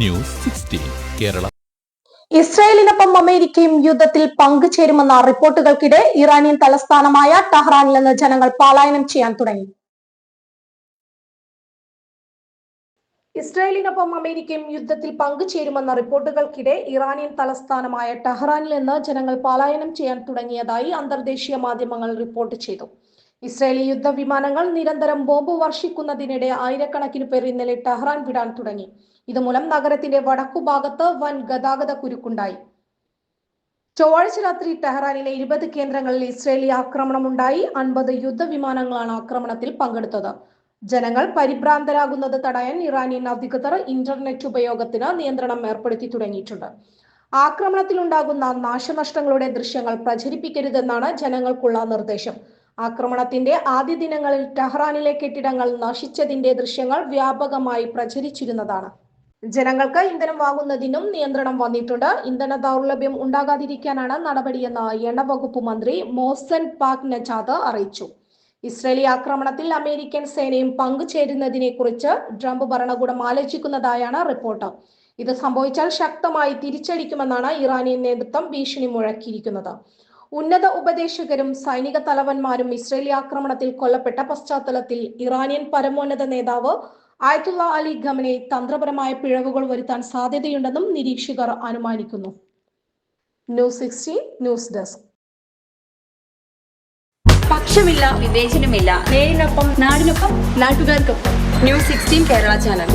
News sixteen Kerala. ഇസ്രായേലിനൊപ്പം അമേരിക്കയും യുദ്ധത്തിൽ പങ്കുചേരുമെന്ന റിപ്പോർട്ടുകൾക്കിടെ Iranian തലസ്ഥാനമായ ടെഹ്റാനിൽ നിന്ന് ജനങ്ങൾ പലായനം ചെയ്യാൻ തുടങ്ങി. ഇസ്രായേലിനൊപ്പം അമേരിക്കയും യുദ്ധത്തിൽ പങ്കുചേരുമെന്ന റിപ്പോർട്ടുകൾക്കിടെ ഇറാനിയൻ തലസ്ഥാനമായ ടെഹ്റാനിൽ നിന്ന് ജനങ്ങൾ പലായനം ചെയ്യാൻ തുടങ്ങിയതായി അന്തർദേശീയ മാധ്യമങ്ങൾ റിപ്പോർട്ട് ചെയ്തു. ഇസ്രായേലി യുദ്ധവിമാനങ്ങൾ നിരന്തരം ബോംബ് വർഷിക്കുന്നതിനിടെ ആയിരക്കണക്കിന് പേർ ഇന്നലെ ടെഹ്റാൻ വിടാൻ തുടങ്ങി. ഇതുമൂലം നഗരത്തിന്റെ വടക്കുഭാഗത്ത് വൻ ഗതാഗത കുരുക്കുണ്ടായി. ചൊവ്വാഴ്ച രാത്രി ടെഹ്റാനിലെ ഇരുപത് കേന്ദ്രങ്ങളിൽ ഇസ്രയേലി ആക്രമണം ഉണ്ടായി അൻപത് യുദ്ധവിമാനങ്ങളാണ് ആക്രമണത്തിൽ പങ്കെടുത്തത്. ജനങ്ങൾ പരിഭ്രാന്തരാകുന്നത് തടയാൻ ഇറാനിയൻ അധികൃതർ ഇന്റർനെറ്റ് ഉപയോഗത്തിന് നിയന്ത്രണം ഏർപ്പെടുത്തി തുടങ്ങിയിട്ടുണ്ട്. ആക്രമണത്തിലുണ്ടാകുന്ന നാശനഷ്ടങ്ങളുടെ ദൃശ്യങ്ങൾ പ്രചരിപ്പിക്കരുതെന്നാണ് ജനങ്ങൾക്കുള്ള നിർദ്ദേശം. ആക്രമണത്തിന്റെ ആദ്യ ദിനങ്ങളിൽ ടെഹ്റാനിലെ കെട്ടിടങ്ങൾ നശിച്ചതിന്റെ ദൃശ്യങ്ങൾ വ്യാപകമായി പ്രചരിച്ചിരുന്നതാണ്. ജനങ്ങൾക്ക് ഇന്ധനം വാങ്ങുന്നതിനും നിയന്ത്രണം വന്നിട്ടുണ്ട്. ഇന്ധന ദൗർലഭ്യം ഉണ്ടാകാതിരിക്കാനാണ് നടപടിയെന്ന് എണ്ണ വകുപ്പ് മന്ത്രി മോസൻ പാക് നജാദ് അറിയിച്ചു. ഇസ്രേലി ആക്രമണത്തിൽ അമേരിക്കൻ സേനയും പങ്കുചേരുന്നതിനെ കുറിച്ച് ട്രംപ് ഭരണകൂടം ആലോചിക്കുന്നതായാണ് റിപ്പോർട്ട്. ഇത് സംഭവിച്ചാൽ ശക്തമായി തിരിച്ചടിക്കുമെന്നാണ് ഇറാനിയൻ നേതൃത്വം ഭീഷണി മുഴക്കിയിരിക്കുന്നത്. ഉന്നത ഉപദേശകരും സൈനിക തലവന്മാരും ഇസ്രേലി ആക്രമണത്തിൽ കൊല്ലപ്പെട്ട പശ്ചാത്തലത്തിൽ ഇറാനിയൻ പരമോന്നത നേതാവ് ആയത്തുള്ള അലി ഖമനെ തന്ത്രപരമായ പിഴവുകൾ വരുത്താൻ സാധ്യതയുണ്ടെന്നും നിരീക്ഷകർ അനുമാനിക്കുന്നു. News sixteen news desk. പക്ഷമില്ല വിവേചനമില്ല. നേരിനൊപ്പം നാടിനൊപ്പം നാട്ടുകാർക്കൊപ്പം. News sixteen Kerala channel.